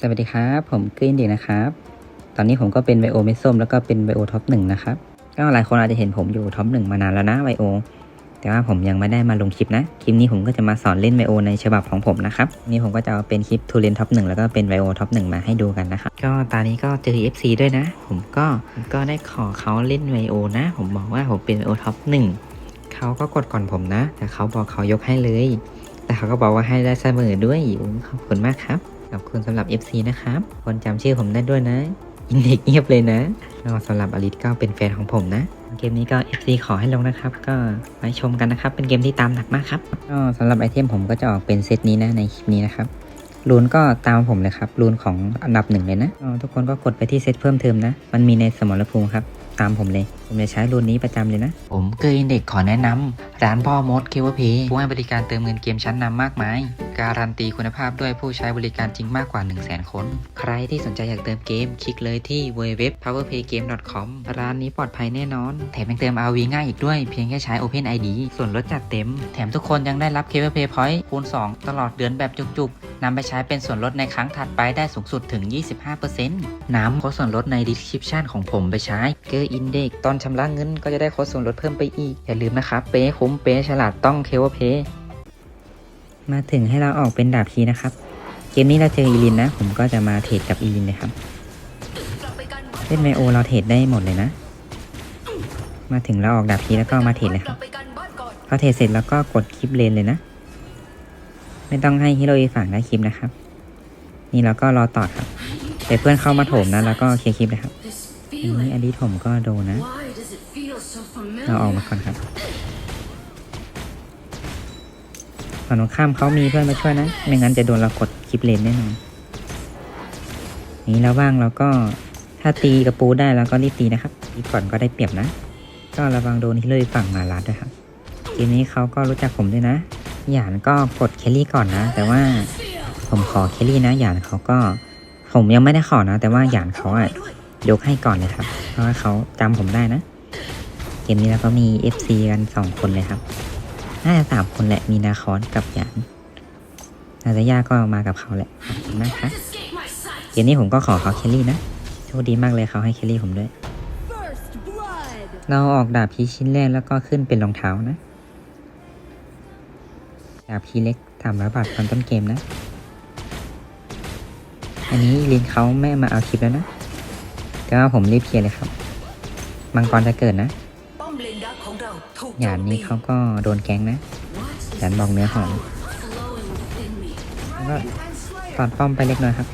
สวัสดีครับ ผมกรีนด็กนะครับ ตอนนี้ผมก็เป็นไบโอเมส้มแล้วก็เป็นไบโอท็อปหนึ่งนะครับ ก็หลายคนอาจจะเห็นผมอยู่ท็อปหนึ่งมานานแล้วนะไบโอ แต่ว่าผมยังไม่ได้มาลงคลิปนะ คลิปนี้ผมก็จะมาสอนเล่นไบโอในฉบับของผมนะครับ นี่ผมก็จะเอาเป็นคลิปทูเรนท็อปหนึ่งแล้วก็เป็นไบโอท็อปหนึ่งมาให้ดูกันนะครับ ก็ตอนนี้ก็เจอ FC ด้วยนะ ผมก็ก็ได้ขอเขาเล่นไบโอนะ ผมบอกว่าผมเป็นไบโอท็อปหนึ่งเขาก็กดก่อนผมนะ แต่เขาบอกเขายกให้เลย แต่เขาก็บอกว่าให้ได้เสมอด้วยโอ้ขอบคุณมากครับ ขอบคุณสำหรับ FC นะครับ คนจำชื่อผมได้ด้วยนะ อินเด็กเงียบเลยนะแล้วสำหรับอลิสก็เป็นแฟนของผมนะ เกมนี้ก็ FC ขอให้ลงนะครับ ก็ไปชมกันนะครับ เป็นเกมที่ตามหนักมากครับ ก็สำหรับไอเทมผมก็จะออกเป็นเซตนี้นะในคลิปนี้นะครับรูนก็ตามผมเลยครับรูนของอันดับหนึ่งเลยนะทุกคนก็กดไปที่เซตเพิ่มเติมนะ มันมีในสมรภูมิครับ ตามผมเลยผมจะใช้รูนนี้ประจำเลยนะ ผมเกยเด็กขอแนะนำร้านพ่อมดเคเวเพย์ผู้ให้บริการเติมเงินเกมชั้นนำมากมาย การันตีคุณภาพด้วยผู้ใช้บริการจริงมากกว่า 1 0 0 0 0แคน ใครที่สนใจอยากเติมเกม คลิกเลยที่ www.powerpaygame.com ร้านนี้ปลอดภัยแน่นอน แถมยังเติม RV ง่ายอีกด้วย เพียงแค่ใช้ Open ID ส่วนลดจัดเต็ม แถมทุกคนยังได้รับ k v p a y Point คูณ 2 ตลอดเดือนแบบจุกๆนำไปใช้เป็นส่วนลดในครั้งถัดไปได้สูงสุดถึง 25%น้ำโค้ดส่วนลดใน description ของผมไปใช้เกอร์อินเด็กตอนชำระเงินก็จะได้โค้ดส่วนลดเพิ่มไปอีก อย่าลืมนะครับ เป๊ะคุ้มเป๊ะฉลาดต้องเคเวเพย์มาถึงให้เราออกเป็นดาบทีนะครับ เกมนี้เราเจออีลินนะ ผมก็จะมาเทรดกับอีลินเลยครับเล่นไมโอเราเทรดได้หมดเลยนะ มาถึงเราออกดาบทีแล้วก็มาเทรดเลยครับพอเทรดเสร็จแล้วก็กดคลิปเลนเลยนะ ไม่ต้องให้ฮิโรอีฝั่งได้คลิปนะครับ นี่เราก็รอต่อครับแต่เพื่อนเข้ามาโถมนะแล้วก็เคลียร์คลิปเลยครับอันนี้อดีตผมก็โดนนะ เราออกมาก่อนครับฝั่งตรงข้ามเขามีเพื่อนมาช่วยนะ ไม่งั้นจะโดนเรากดคลิปเลนแน่นอน นี้เราว่างเราก็ถ้าตีกระปูได้เราก็รีบตีนะครับตีก่อนก็ได้เปรียบนะ ก็ระวังโดนที่เลยฝั่งมาลัดด้วยครับเกมนี้เขาก็รู้จักผมด้วยนะ หยานก็กดเคลลี่ก่อนนะ แต่ว่าผมขอเคลลี่นะ หยานเขาก็ ผมยังไม่ได้ขอนะ แต่ว่าหยานเขาอะยกให้ก่อนเลยครับ เพราะว่าเขาจำผมได้นะ เกมนี้แล้วก็มี FC กันสองคนเลยครับ น่าจะสามคนแหละ มีนาคอนกับหยานนาซาย่าก็มากับเขาแหละขอบคุณมากครับเกมนี้ผมก็ขอเขาเคลลี่นะโชคดีมากเลยเขาให้เคลลี่ผมด้วย เราออกดาบพีชิ้นแรกแล้วก็ขึ้นเป็นรองเท้านะ ดาบพีเล็กทำระบาทตอนต้นเกมนะ อันนี้ลินเขาไม่มาเอาคลิปแล้วนะแต่ว่าผมรีบเคลียร์เลยครับ มังกรจะเกิดนะ หยานนี้เขาก็โดนแก๊งนะหยานบอกเนื้อหอมแล้วก็ตอดป้อมไปเล็กน้อยครับ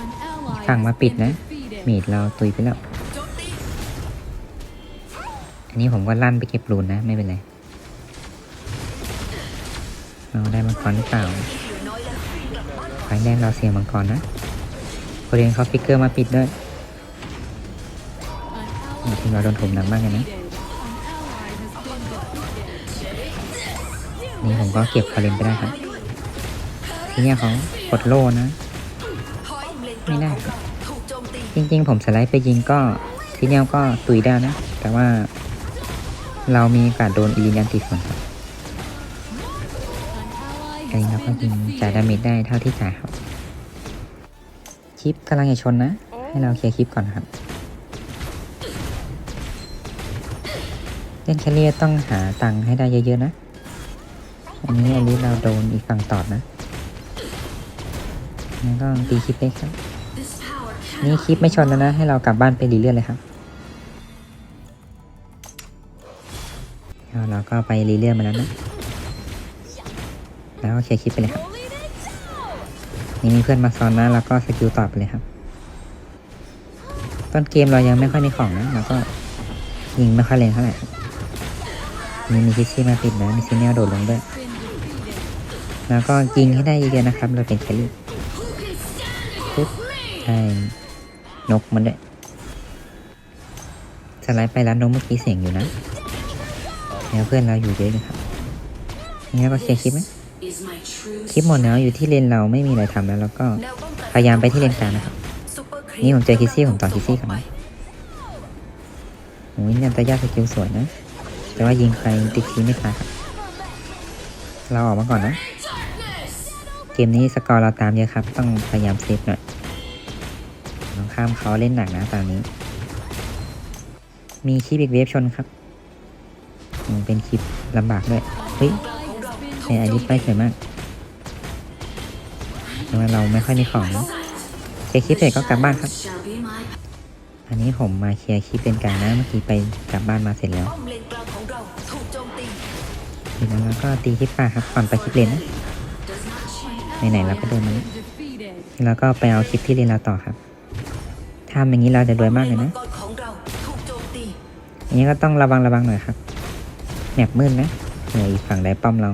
An ally ฝั่งมาปิดนะ defeated. มีดเราตุยไปแล้ว อันนี้ผมก็ลั่นไปเก็บรูนนะ ไม่เป็นไรเราได้มังกรหรือเปล่าไฟแรกเราเสียงมังกรนะโคเรียนเขาฟิกเกอร์มาปิดด้วย An ทีมเราโดนถมหนักมากเลยนะ นี่ผมก็เก็บคาเรนไปได้ครับทีนี้เขากดโล่นะ ไม่ได้ จริงๆ ผมสไลด์ไปยิงก็ทีเนี้ยก็ตุยได้นะ แต่ว่า เรามีโอกาสโดนอีลินยันติดส่วนครับ An ally อันนี้เราก็ยิงจ่ายดาเมจได้เท่าที่จ่ายครับคลิปกำลังจะชนนะ ให้เราเคลียร์คลิปก่อนครับเล่นแคเรียต้องหาตังค์ให้ได้เยอะๆนะ อันนี้อันนี้เราโดนอีกฝั่งตอดนะงั้นก็ตีคลิปเล็กครับ นี่คลิปไม่ชนแล้วนะ ให้เรากลับบ้านไปรีเลื่อนเลยครับเอาเราก็ไปรีเลื่อนมาแล้วนะ แล้วก็เคลียร์คลิปไปเลยครับ นี่มีเพื่อนมาซ้อนนะ แล้วก็สกิลต่อไปเลยครับ ต้นเกมเรายังไม่ค่อยมีของนะ แล้วก็ยิงไม่ค่อยเล่นเท่าไหร่ครับนี่มีคิสซี่มาปิดนะ มีซีเนียลโดดลงด้วย แล้วก็ยิงให้ได้เยอะๆนะครับ เราเป็นแคลรี่ปึ๊บใช่นกมันด้วยสไลด์ไปร้านนกเมื่อกี้เสียงอยู่นะแล้วเพื่อนเราอยู่เยอะเลยครับนี่ก็เคลียร์คลิปไหมคลิปหมดแล้วอยู่ที่เลนเราไม่มีอะไรทำแล้ว แล้วก็พยายามไปที่เลนกลางนะครับ นี่ผมเจอคิสซี่ผมต่อคิสซี่ก่อนนะโอ้ยนันตายาสกิลสวยนะ แต่ว่ายิงใครติดทีไม่ตายครับเราออกมาก่อนนะ เกมนี้สกอร์เราตามเยอะครับ ต้องพยายามเซฟหน่อยน้องข้ามเขาเล่นหนักนะตอนนี้ มีคลิปอีกเวฟชนครับเป็นคลิปลำบากด้วย เฮ้ย Ally has been ในอายุไปสวยมากแต่ว่าเราไม่ค่อยมีของเคลียคลิปเสร็จก็กลับบ้านครับ อันนี้ผมมาเคลียร์คลิปเป็นกลางนะ เมื่อกี้ไปกลับบ้านมาเสร็จแล้วป้อมเลนกลางของเราถูกโจมตีทีนั้นเราก็ตีคลิปป่าครับก่อนไปคลิปเลนนะ ไหนๆเราก็เดินมาแล้ว defeated. แล้วก็ไปเอาคลิปที่เลนเราต่อครับทำอย่างนี้เราจะรวยมากเลยนะอย่างนี้ก็ต้องระวังระวังหน่อยครับแหนบมืดนะเหนืออีกฝั่งได้ป้อมเรา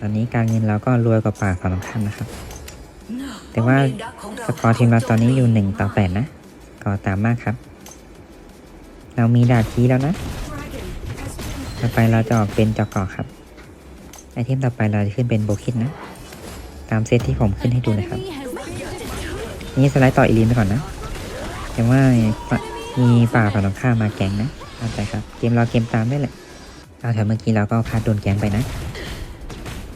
ตอนนี้การเงินเราก็รวยกว่าป่าฝั่งตรงข้ามนะครับ แต่ว่าสกอร์ทีมเราตอนนี้อยู่หนึ่งต่อแปดนะ ก็ตามมากครับ เรามีดาบทีแล้วนะต่อไปเราจะออกเป็นจอกเกาะครับไอเทมต่อไปเราจะขึ้นเป็นโบคิดนะ ตามเซตที่ผมขึ้นให้ดูนะครับ นี่สไลด์ต่ออีลีนไปก่อนนะแต่ว่ามีป่าฝั่งตรงข้ามมาแกงนะเข้าใจครับ เกมเราเกมตามได้แหละเอาแต่เมื่อกี้เราก็พลาดโดนแกงไปนะ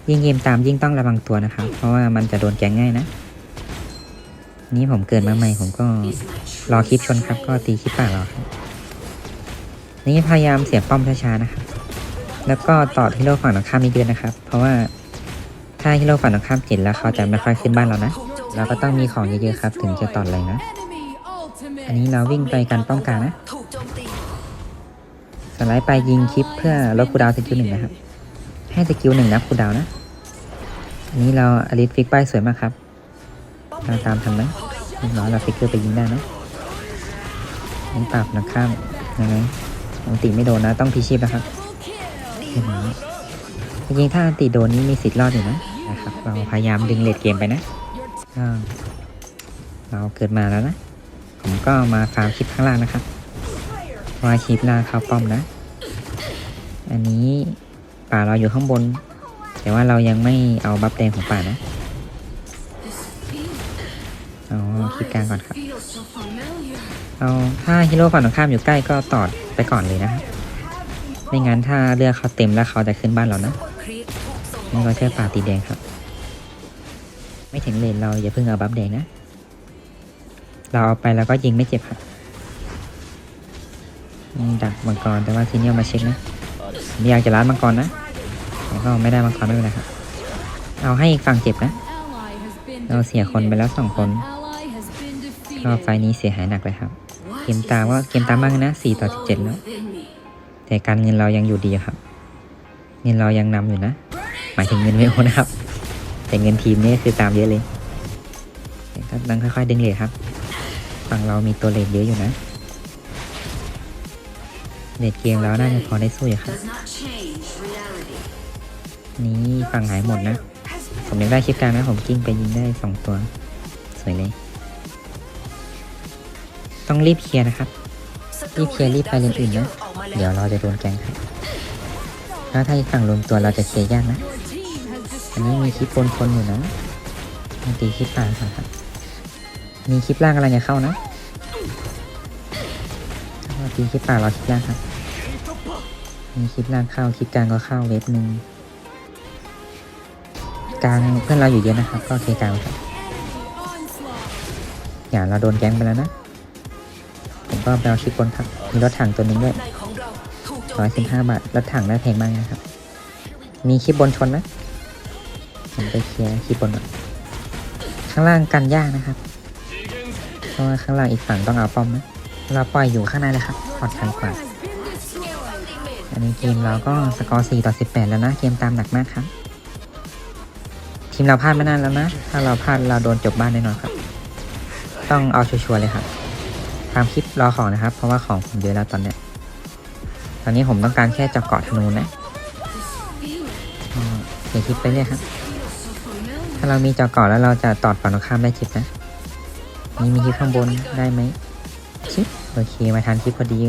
ยิ่งเกมตามยิ่งต้องระวังตัวนะครับ เพราะว่ามันจะโดนแกงง่ายนะ นี่ผมเกิดมาใหม่ผมก็รอคลิปชนครับ ก็ตีคลิปป่าเราครับนี่พยายามเสียป้อมช้าๆนะครับ แล้วก็ต่อที่โลกฝั่งตรงข้ามเยอะนะครับ เพราะว่า ถ้าที่โลฝั่งตรงข้ามเจ็ดแล้วเขาจะไม่ค่อยขึ้นบ้านเรานะ เราก็ต้องมีของเยอะๆครับ ถึงจะต่อเลยนะ อันนี้เราวิ่งไปกันป้องกันนะ สไลด์ไปยิงคลิปเพื่อลดคูดาวสกิลหนึ่งนะครับ ให้สกิลหนึ่งนับคูดาวนะ อันนี้เราอลิสฟิกไปสวยมากครับเราตามทันไหมเรียบร้อยเราฟิกเกอร์ไปยิงได้นะนี่ปราบนะข้ามยังไงอันติไม่โดนนะต้องพีชีพนะครับจริงๆถ้าอันติโดนนี้มีสิทธิ์รอดอยู่นะ นะครับเราพยายามดึงเลดเกมไปนะก็เราเกิดมาแล้วนะ ผมก็มาฟาร์มคลิปข้างล่างนะครับเพราะว่าคลิปล่าเข้าป้อมนะ อันนี้ป่าเราอยู่ข้างบน แต่ว่าเรายังไม่เอาบัฟแดงของป่านะเอาคลิปกลางก่อนครับเอาถ้าฮีโร่ฝั่งตรงข้ามอยู่ใกล้ก็ตอดไปก่อนเลยนะครับไม่งั้นถ้าเลือกเขาเต็มแล้วเขาจะขึ้นบ้านเรานะ นี่ก็ใช่ป่าตีแดงครับ ไม่ถึงเลนเราอย่าเพิ่งเอาบัฟแดงนะ เราเอาไปแล้วก็ยิงไม่เจ็บครับดักมังกรแต่ว่าซีเนียมาเช็คนะไม่อยากจะล้านมังกรนะแต่ก็ไม่ได้มังกรไม่เป็นไรครับ เอาให้อีกฝั่งเจ็บนะ เราเสียคนไปแล้วสองคนก็ไฟนี้เสียหายหนักเลยครับ เกมตามว่าเกมตามมากนะสี่ต่อสิบเจ็ดแล้ว แต่การเงินเรายังอยู่ดีครับ เงินเรายังนำอยู่นะ หมายถึงเงินไม่โอนะครับ แต่เงินทีมนี่คือตามเยอะเลยก็ต้องค่อยๆดึงเลทครับ ฝั่งเรามีตัวเลทเยอะอยู่นะเลทเกมเราน่าจะพอได้สู้อยู่ครับนี้ฝั่งหายหมดนะ ผมยังได้คลิปกลางนะผมกิ้งไปยิงได้สองตัว สวยเลย ต้องรีบเคลียร์นะครับ รีบเคลียร์รีบไปเลนอื่นนะ เดี๋ยวเราจะโดนแกงครับถ้าถ้าฝั่งรวมตัวเราจะเคลียร์ยากนะ อันนี้มีคลิปปนคนอยู่นะมาตีคลิปกลางก่อนครับมีคลิปล่างกำลังจะเข้านะตีคลิปป่ารอคลิปล่างครับ มีคลิปล่างเข้าคลิปกลางก็เข้าเว็บหนึ่งกลางเพื่อนเราอยู่เยอะนะครับ ก็เคกลางครับอย่าเราโดนแก๊งไปแล้วนะ ผมก็ไปเอาคลิปบนครับมีรถถังตัวหนึงด้วยในของร้อยสิบห้าบาทรถถังได้แพงมากนะครับ มีคลิปบนชนนะ ผมไปเคลียร์คลิปบนก่อนข้างล่างกันยากนะครับ เพราะว่าข้างล่างอีกฝั่งต้องเอาป้อมนะเราปล่อยอยู่ข้างในเลยครับปลอดภัยกว่า อันนี้เกมเราก็สกอร์4ต่อ18 แล้วนะ เกมตามหนักมากครับ ทีมเราพลาดไม่นานแล้วนะ ถ้าเราพลาดเราโดนจบบ้านแน่นอนครับ ต้องเอาชัวร์ๆเลยครับทำคลิปรอของนะครับ เพราะว่าของผมเยอะแล้วตอนเนี้ย ตอนนี้ผมต้องการแค่จะเกาะธนูนะเสียคลิปไปเรื่อยครับาเรามีจาะเกาะแล้วเราจะตอดฝั่งตรงข้ามได้คลิปนะนี่มีคลิปข้างบนได้ไหมชิปโอเคมาทันคลิปพอดี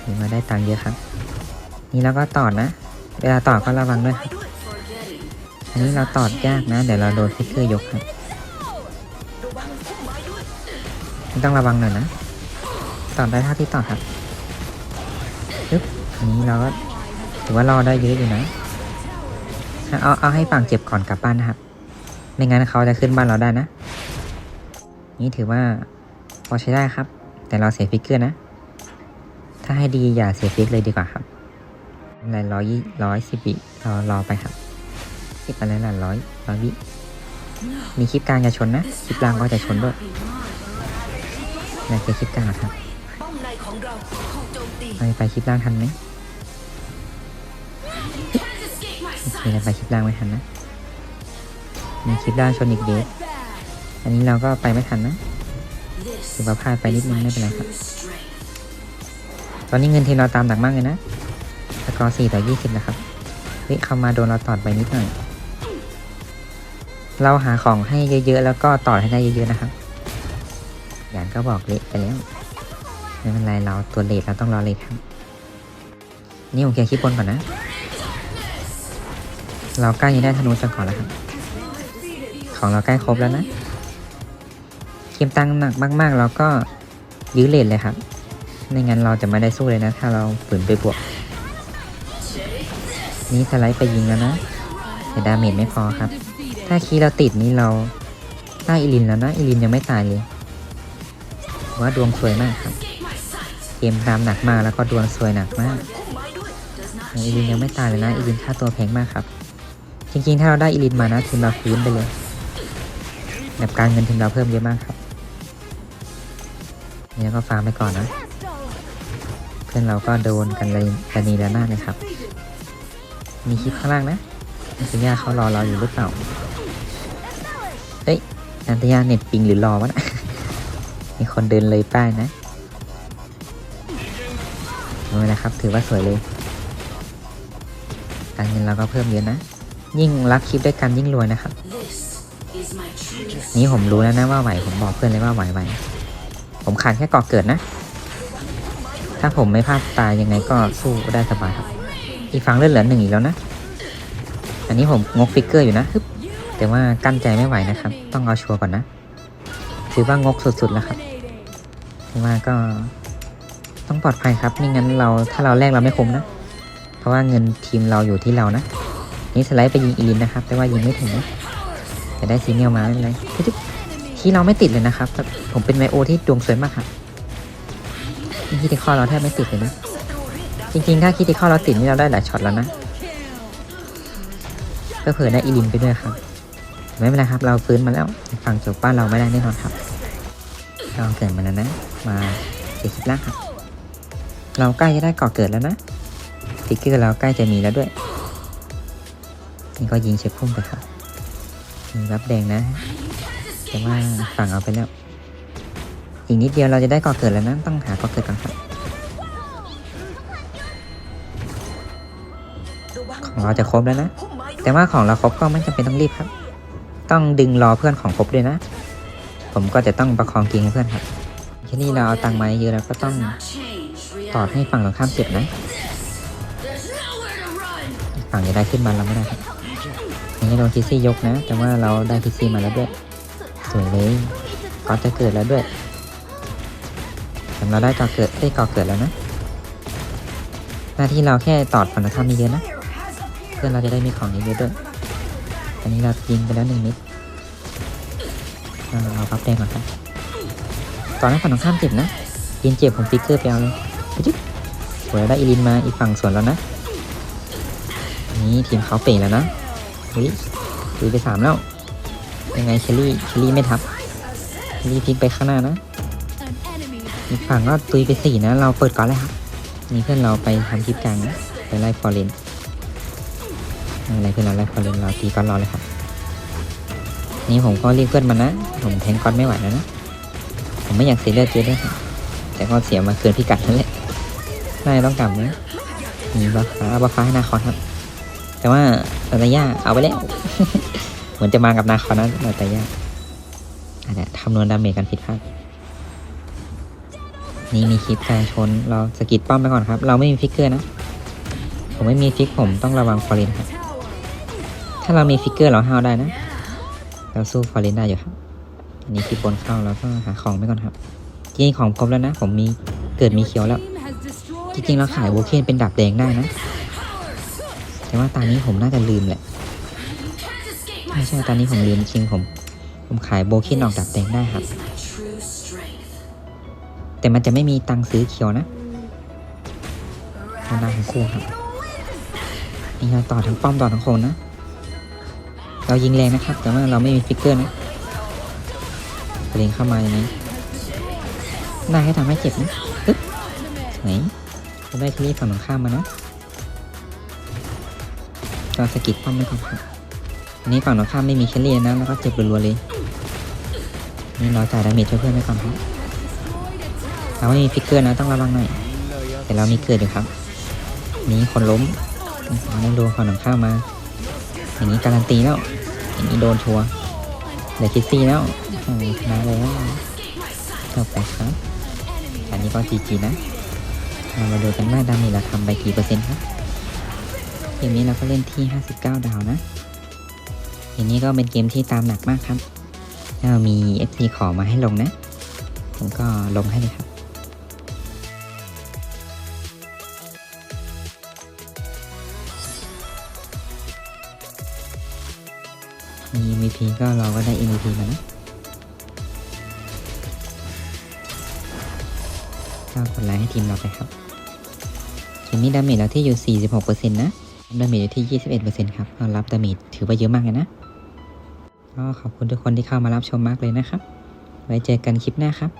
ถือมาได้ตังค์เยอะครับ นี่เราก็ตอดนะ เวลาตอดก็ระวังด้วยครับอันนี้เราตอดยากนะ เดี๋ยวเราโดนฟิกเกอร์ยกครับต้องระวังหน่อยนะ ตอดได้เท่าที่ตอดครับปึ๊บอันนี้เราก็ถือว่ารอได้เยอะอยู่นะ เอาเอาให้ฝั่งเจ็บก่อนกลับบ้านนะครับ ไม่งั้นเขาจะขึ้นบ้านเราได้นะ นี่ถือว่าพอใช้ได้ครับ แต่เราเสียฟิกเกอร์นะ ถ้าให้ดีอย่าเสียฟิกเลยดีกว่าครับอะไรร้อยยี่ร้อยสิบวิรอรอไปครับคลิปอะไรล่ะร้อยร้อยวิมีคลิปกลางจะชนนะ คลิปกลางก็จะชนด้วยอยากเจอคลิปกลางเหรอครับป้อมในของเราถูกโจมตีไปไปคลิปล่างทันไหม โอเคเราไปคลิปล่างไม่ทันนะมีคลิปล่างชนอีกเดฟอันนี้เราก็ไปไม่ทันนะถือว่าพลาดไปนิดนึงไม่เป็นไรครับ ตอนนี้เงินทีเราตามหนักมากเลยนะสกอร์สี่ต่อยี่สิบนะครับเฮ้ยเข้ามาโดนเราตอดไปนิดหน่อย เราหาของให้เยอะๆ แล้วก็ตอดให้ได้เยอะๆนะครับ อย่างก็บอกเละไปแล้ว ไม่เป็นไรเราตัวเลทเราต้องรอเลทครับ นี่ผมเคลียร์คลิปบนก่อนนะ เราใกล้จะได้ธนูจนก่อนแล้วครับ ของเราใกล้ครบแล้วนะทีมตังหนักมากๆ เราก็ยื้อเลทเลยครับ ไม่งั้นเราจะไม่ได้สู้เลยนะ ถ้าเราฝืนไปบวก นี่สไลด์ไปยิงแล้วนะแต่ดาเมจไม่พอครับ ถ้าคีเราติดนี้เราได้อิลินแล้วนะ อิลินยังไม่ตายเลยว่าดวงสวยมากครับ เกมตามหนักมากแล้วก็ดวงสวยหนักมากอิลินยังไม่ตายเลยนะ อิลินค่าตัวแพงมากครับ จริงๆ ถ้าเราได้อิลินมานะทีมเราฟื้นไปเลยแบบการเงินทีมเราเพิ่มเยอะมากครับนี่แล้วก็ฟาร์มไปก่อนนะ เพื่อนเราก็โดนกันเลยกันนีแล้วหน้าเลยครับ มีคลิปข้างล่างนะนันทยาเขารอเราอยู่หรือเปล่า เฮ้ยนันทยาเน็ตปิงหรือรอวะนะมีคนเดินเลยป้ายนะเอาลยนะครับ ถือว่าสวยเลยการเงินเราก็เพิ่มเยอะนะ ยิ่งรักคลิปด้วยกันยิ่งรวยนะครับ นี่ผมรู้แล้วนะว่าไหว ผมบอกเพื่อนเลยว่าไหวไหวผมขาดแค่กาะเกิดนะ ถ้าผมไม่พลาดตายยังไงก็สู้ได้สบายครับ อีกฝั่งเลือดเหลือหนึ่งอีกแล้วนะ อันนี้ผมงกฟิกเกอร์อยู่นะ แต่ว่ากั้นใจไม่ไหวนะครับ ต้องเอาชัวร์ก่อนนะ ถือว่างกสุดๆแล้วครับว่าก็ต้องปลอดภัยครับไม่งั้นเราถ้าเราแลกเราไม่คุ้มนะ เพราะว่าเงินทีมเราอยู่ที่เรานะ นี่สไลด์ไปยิงอีลินนะครับ แต่ว่ายิงไม่ถึงนะแต่ได้ซีเนียลมาไม่เป็นไรที่เราไม่ติดเลยนะครับ ผมเป็นไมโอที่ดวงสวยมากครับนี่คิดที่ข้อเราแทบไม่ติดเลยนะ จริงๆ ถ้าคิดที่ข้อเราติดนี่เราได้หลายช็อตแล้วนะก็เผื่อได้อีลินไปด้วยครับ ไม่เป็นไรครับ เราฟื้นมาแล้ว ฝั่งจบบ้านเราไม่ได้แน่นอนครับเราเกิดมาแล้วนะ มาเก็บคลิปล่างครับ เราใกล้จะได้ก่อเกิดแล้วนะฟิกเกอร์เราใกล้จะมีแล้วด้วย นี่ก็ยิงเช็คพุ่มไปครับมีรับแดงนะ แต่ว่าฝั่งเอาไปแล้ว อีกนิดเดียวเราจะได้ก่อเกิดแล้วนะ ต้องหาก่อเกิดก่อนครับ ของเราจะครบแล้วนะ แต่ว่าของเราครบก็ไม่จำเป็นต้องรีบครับ ต้องดึงรอเพื่อนของครบด้วยนะ ผมก็จะต้องประคองกียงเพื่อนครับทีนี้เราเอาตังค์มาเยอะแล้วก็ต้องตอดให้ฝั่งตรงข้ามเจ็บนะ ฝั่งจะได้ขึ้นมาเราไม่ได้ครับ นนี้โดนคิซี่ยกนะ แต่ว่าเราได้คิซี่มาแล้วด้วย สวยเลยก็จะเกิดแล้วด้วยแต่เราได้ก่อเกิดได้ก่อเกิดแล้วนะ หน้าที่เราแค่ตอดฝั่งตรงข้ามเยอะนะ เพื่อนเราจะได้มีของเยอะๆด้วย อันนี้เรายิงไปแล้วหนึ่งนิดเราเอาพับแดงก่อนครับตอนนั้นฝั่งตรงข้ามเจ็บนะยินเจ็บผมฟิกเกอร์ไปเอาเลยจิ๊บสวยได้อีลินมาอีกฝั่งสวนแล้วนะ นี่ทีมเขาเป๋แล้วนะ เฮ้ยตีไปสามแล้ว ยังไงเคลลี่เคลลี่ไม่ทับเคลลี่พลิกไปข้างหน้านะอีกฝั่งก็ตุยไปสี่นะ เราเปิดก่อนเลยครับนี่เพื่อนเราไปทำคลิปกลางไปไล่ฟอร์เรนอะไรเพื่อนเราไล่ฟอร์เรนเราตีก้อนรอเลยครับ นี่ผมก็เรียกเพื่อนมานะ ผมแทงก้อนไม่ไหวแล้วนะ ผมไม่อยากเสียเลือดเยอะด้วยครับแต่ก็เสียมาเกินพิกัดนั่นแหละน่าจะต้องกลับนะมีบัฟฟ้าบัฟฟ้าให้นาคอนครับ แต่ว่านาตาย่าเอาไปแล้ว เหมือนจะมากับนาคอนนะนาตาย่าอาจจะคำนวณดาเมจกันผิดพลาดนี่มีคลิปการชน เราสกิดป้อมไปก่อนครับ เราไม่มีฟิกเกอร์นะ ผมไม่มีฟิกผมต้องระวังฟอร์เรนครับ ถ้าเรามีฟิกเกอร์เราห้าวได้นะ เราสู้ฟอร์เรนได้อยู่ครับอันนี้คลิปบนเข้าแล้วก็หาของไปก่อนครับจริงของครบแล้วนะ ผมมีเกิดมีเขียวแล้ว จริงๆเราขายโวเคนเป็นดับแดงได้นะ แต่ว่าตอนนี้ผมน่าจะลืมแหละไม่ใช่ตอนนี้ผมลืมจริงผม ผมขายโบเคนออกดับแดงได้ครับ แต่มันจะไม่มีตังซื้อเขียวนะเอาน้าของคู่ครับนี่เราต่อทั้งป้อมต่อทั้งคนนะ เรายิงแรงนะครับ แต่ว่าเราไม่มีฟิกเกอร์นะเล็งเข้ามาอย่างนี้น่าให้ทำให้เจ็บนะปึ๊บไหนเราได้คลีฝั่งตรงข้ามมานะ ก็สกิดป้อมไม่ก่อนครับอันนี้ฝั่งตรงข้ามไม่มีแคลรี่นะแล้วก็เจ็บรัวๆเลยนี่เราจ่ายดาเมจช่วยเพื่อนไว้ก่อนครับเราไม่มีฟิกเกอร์นะต้องระวังหน่อยแต่เรามีเกิดอยู่ครับนี้คนล้มเอาได้ดนฝั่งตรงข้ามมา อย่างนี้การันตีแล้ว อย่างนี้โดนชัวร์เหลือคิดซี่แล้วโอ้ชนะแล้วจบไปครับ อันนี้ก็จีจีนะเรามาดูกันว่าดาเมจเราทำไปกี่เปอร์เซ็นต์ครับ เกมนี้เราก็เล่นที่ 59 ดาวนะเกมนี้ก็เป็นเกมที่ตามหนักมากครับถ้าเรามี FC ขอมาให้ลงนะ ผมก็ลงให้เลยครับ มี MVP ก็เราก็ได้ MVP มานะก็กดไลค์ให้ทีมเราไปครับเกมนี้ดาเมจเราที่อยู่ 46%นะ ดาเมจอยู่ที่ 21%ครับก็รับดาเมจถือว่าเยอะมากเลยนะก็ขอบคุณทุกคนที่เข้ามารับชมมากเลยนะครับ ไว้เจอกันคลิปหน้าครับ